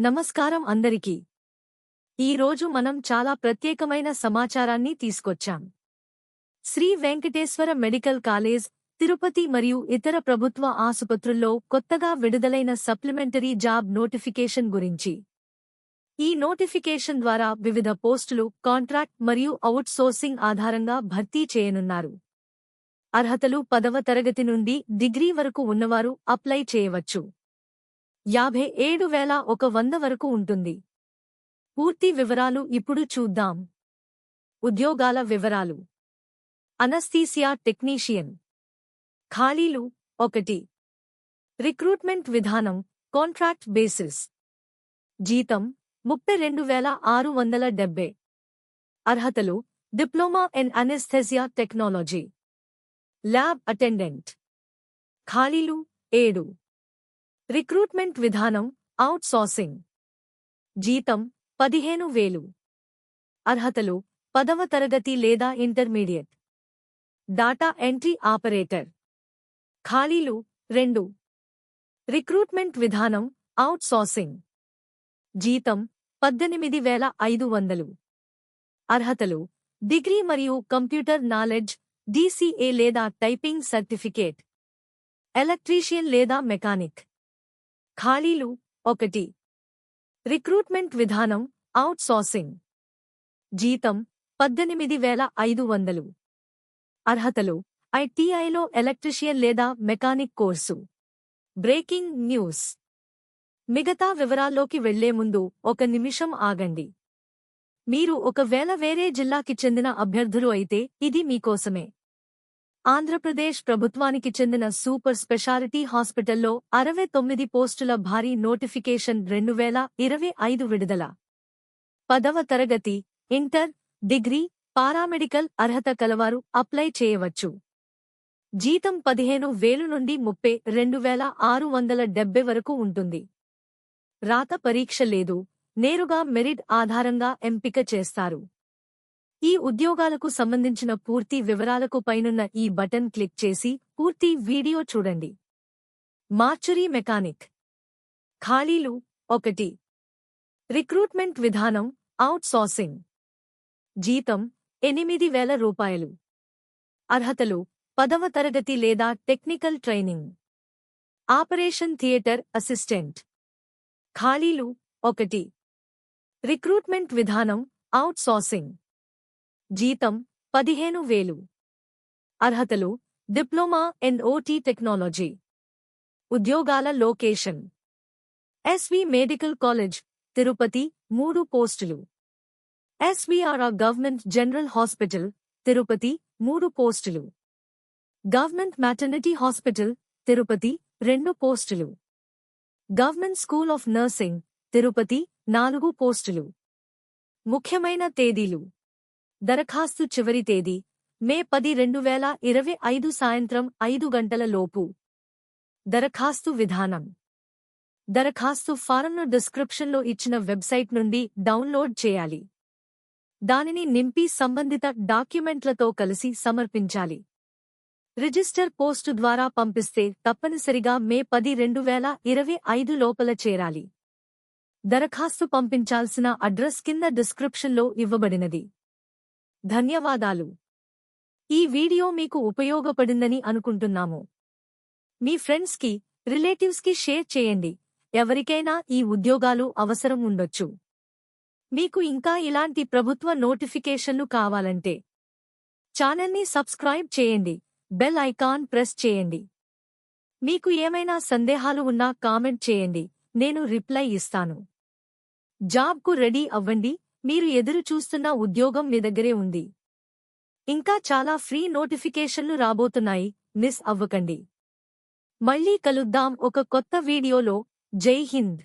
నమస్కారం అందరికీ. ఈరోజు మనం చాలా ప్రత్యేకమైన సమాచారాన్ని తీసుకొచ్చాం. శ్రీ వెంకటేశ్వర మెడికల్ కాలేజ్ తిరుపతి మరియు ఇతర ప్రభుత్వ ఆసుపత్రుల్లో కొత్తగా విడుదలైన సప్లిమెంటరీ జాబ్ నోటిఫికేషన్ గురించి. ఈ నోటిఫికేషన్ ద్వారా వివిధ పోస్టులు కాంట్రాక్ట్ మరియు అవుట్సోర్సింగ్ ఆధారంగా భర్తీ చేయనున్నారు. అర్హతలు పదవ తరగతి నుండి డిగ్రీ వరకు ఉన్నవారు అప్లై చేయవచ్చు. యాభై ఏడు వేల ఒక వంద వరకు ఉంటుంది. పూర్తి వివరాలు ఇప్పుడు చూద్దాం. ఉద్యోగాల వివరాలు. అనస్థీసియా టెక్నీషియన్ ఖాళీలు ఒకటి. రిక్రూట్మెంట్ విధానం కాంట్రాక్ట్ బేసిస్ జీతం ముప్పై రెండు వేల ఆరు వందల డెబ్బై. అర్హతలు diploma in anaesthesia technology lab attendant ఖాళీలు ఏడు. రిక్రూట్మెంట్ విధానం అవుట్ సోర్సింగ్ జీతం పదిహేను వేలు. అర్హతలు పదవ తరగతి లేదా ఇంటర్మీడియట్. Data entry operator. ఖాళీలు రెండు. రిక్రూట్మెంట్ విధానం అవుట్ సోర్సింగ్ జీతం పద్దెనిమిది వేల ఐదు వందలు. అర్హతలు డిగ్రీ మరియు computer knowledge D C A లేదా టైపింగ్ సర్టిఫికేట్. ఎలక్ట్రీషియన్ లేదా మెకానిక్. ఖాళీలు ఒకటి. రిక్రూట్మెంట్ విధానం అవుట్ సోర్సింగ్ జీతం పద్దెనిమిది వేల ఐదు వందలు. అర్హతలు ఐటీఐలో ఎలక్ట్రిషియన్ లేదా మెకానిక్ కోర్సు. Breaking news. మిగతా వివరాల్లోకి వెళ్ళే ముందు ఒక నిమిషం ఆగండి. మీరు ఒకవేళ వేరే జిల్లాకి చెందిన అభ్యర్థులు అయితే ఇది మీకోసమే. ఆంధ్రప్రదేశ్ ప్రభుత్వానికి చెందిన సూపర్ స్పెషాలిటీ హాస్పిటల్లో అరవై తొమ్మిది పోస్టుల భారీ నోటిఫికేషన్ రెండు వేల ఇరవై ఐదు విడుదల. పదవ తరగతి ఇంటర్ డిగ్రీ పారామెడికల్ అర్హత కలవారు అప్లై చేయవచ్చు. జీతం పదిహేను వేలు నుండి ముప్పై రెండు వేల ఆరు వందల డెబ్బై వరకు ఉంటుంది. రాత పరీక్ష లేదు. నేరుగా మెరిట్ ఆధారంగా ఎంపిక చేస్తారు. ఈ ఉద్యోగాలకు సంబంధించిన పూర్తి వివరాలకు పైనున్న ఈ బటన్ క్లిక్ చేసి పూర్తి వీడియో చూడండి. Mortuary mechanic. ఖాళీలు ఒకటి. రిక్రూట్మెంట్ విధానం అవుట్ సోర్సింగ్ జీతం ఎనిమిది వేల రూపాయలు. అర్హతలు పదవ తరగతి లేదా technical training. Operation theatre assistant. ఖాళీలు ఒకటి. రిక్రూట్మెంట్ విధానం అవుట్ సోర్సింగ్ జీతం పదిహేను వేలు. అర్హతలు diploma in O T technology. ఉద్యోగాల location. S V medical college Tirupati మూడు పోస్టులు. S V R R government general hospital Tirupati మూడు పోస్టులు. గవర్నమెంట్ మ్యాటర్నిటీ హాస్పిటల్ తిరుపతి రెండు పోస్టులు. Government school of nursing Tirupati నాలుగు పోస్టులు. ముఖ్యమైన తేదీలు. దరఖాస్తు చివరి తేదీ మే పది రెండు వేల ఇరవై ఐదు సాయంత్రం ఐదు గంటల లోపు. దరఖాస్తు విధానం. దరఖాస్తు ఫారంను డిస్క్రిప్షన్లో ఇచ్చిన వెబ్సైట్ నుండి డౌన్లోడ్ చేయాలి. దానిని నింపి సంబంధిత డాక్యుమెంట్లతో కలిసి సమర్పించాలి. రిజిస్టర్ పోస్టు ద్వారా పంపిస్తే తప్పనిసరిగా మే పది రెండు వేల ఇరవై ఐదు లోపల చేరాలి. దరఖాస్తు పంపించాల్సిన అడ్రస్ కింద డిస్క్రిప్షన్లో ఇవ్వబడినది. ధన్యవాదాలు. ఈ వీడియో మీకు ఉపయోగపడిందని అనుకుంటున్నాము. మీ ఫ్రెండ్స్కి రిలేటివ్స్కి షేర్ చేయండి. ఎవరికైనా ఈ ఉద్యోగాలు అవసరం ఉండొచ్చు. మీకు ఇంకా ఇలాంటి ప్రభుత్వ నోటిఫికేషన్లు కావాలంటే ఛానల్ని సబ్స్క్రైబ్ చేయండి. బెల్ ఐకాన్ ప్రెస్ చేయండి. మీకు ఏమైనా సందేహాలు ఉన్నా కామెంట్ చేయండి. నేను రిప్లై ఇస్తాను. జాబ్కు రెడీ అవ్వండి. మీరు ఎదురు చూస్తున్న ఉద్యోగం మీ దగ్గరే ఉంది. ఇంకా చాలా ఫ్రీ నోటిఫికేషన్లు రాబోతున్నాయి. మిస్ అవ్వకండి. మళ్ళీ కలుద్దాం ఒక కొత్త వీడియోలో. జై హింద్.